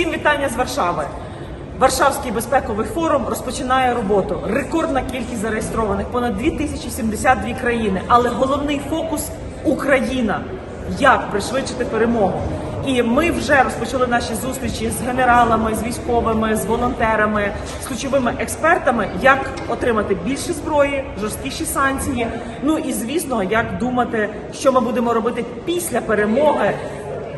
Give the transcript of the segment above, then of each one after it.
Всім вітання з Варшави. Варшавський безпековий форум розпочинає роботу. Рекордна кількість зареєстрованих понад 2072 країни. Але головний фокус Україна. Як пришвидшити перемогу? І ми вже розпочали наші зустрічі з генералами, з військовими, з волонтерами, з ключовими експертами, як отримати більше зброї, жорсткіші санкції. Ну і звісно, як думати, що ми будемо робити після перемоги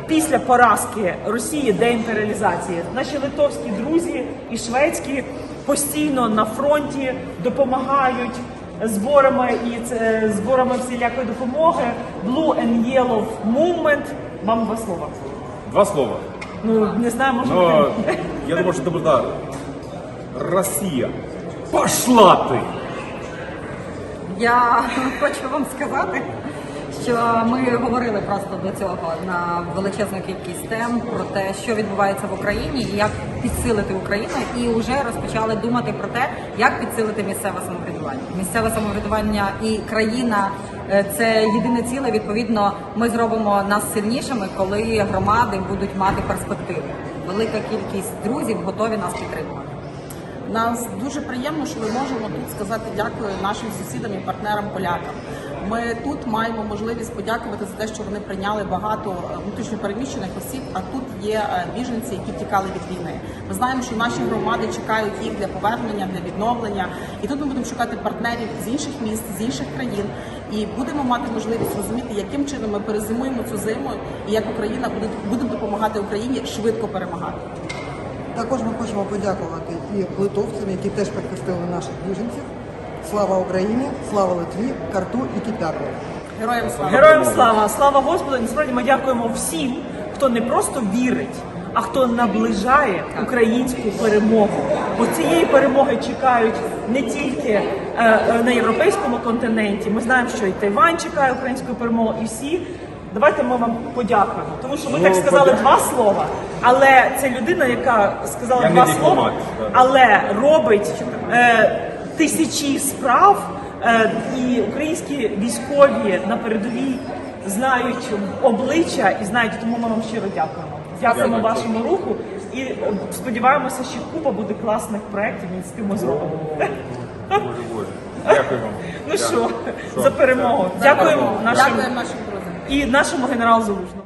після поразки Росії деімперіалізації. Наші литовські друзі і шведські постійно на фронті допомагають зборами і це зборами всілякої допомоги. Blue and Yellow Movement. Вам два слова. Два слова. Ну не знаю, може Но я думаю, что это будет да. Россия. Пошла ты! Я хочу вам сказати, що ми говорили просто до цього на величезну кількість тем про те, що відбувається в Україні і як підсилити Україну, і вже розпочали думати про те, як підсилити місцеве самоврядування. Місцеве самоврядування і країна е, це єдине ціле. Відповідно, ми зробимо нас сильнішими, коли громади будуть мати перспективу. Велика кількість друзів готові нас підтримувати. Нас дуже приємно, що ми можемо тут сказати дякую нашим сусідам і партнерам полякам. Ми тут маємо можливість подякувати за те, що вони прийняли багато е, внутрішньопереміщених осіб. А тут є е, біженці, які втікали від війни. Ми знаємо, що наші громади чекають їх для повернення, для відновлення. І тут ми будемо шукати партнерів з інших міст, з інших країн, і будемо мати можливість розуміти, яким чином ми перезимуємо цю зиму, і як Україна буде буде допомагати Україні швидко перемагати. Також ми хочемо подякувати і литовцям, які теж прихистили наших біженців. Слава Україні, слава Литві, Карту і Кіпяку. Героям слава! Героям слава! Слава Господу! Насправді ми дякуємо всім, хто не просто вірить, а хто наближає українську перемогу. Бо цієї перемоги чекають не тільки е, е, на європейському континенті. Ми знаємо, що і Тайвань чекає української перемоги, і всі. Давайте ми вам подякуємо, тому що ви Ну, так сказали подя- два слова, але це людина, яка сказала Я два слова, але робить е, тисячі справ, е, і українські військові на передовій знають обличчя і знають, тому ми вам щиро дякуємо. Дякуємо вашому руху і е, сподіваємося, що купа буде класних проєктів і з тим ми зробимо. Боже, боже. Дякую вам. Ну що, за перемогу. Дякуємо нашим і нашому генералу Залужному.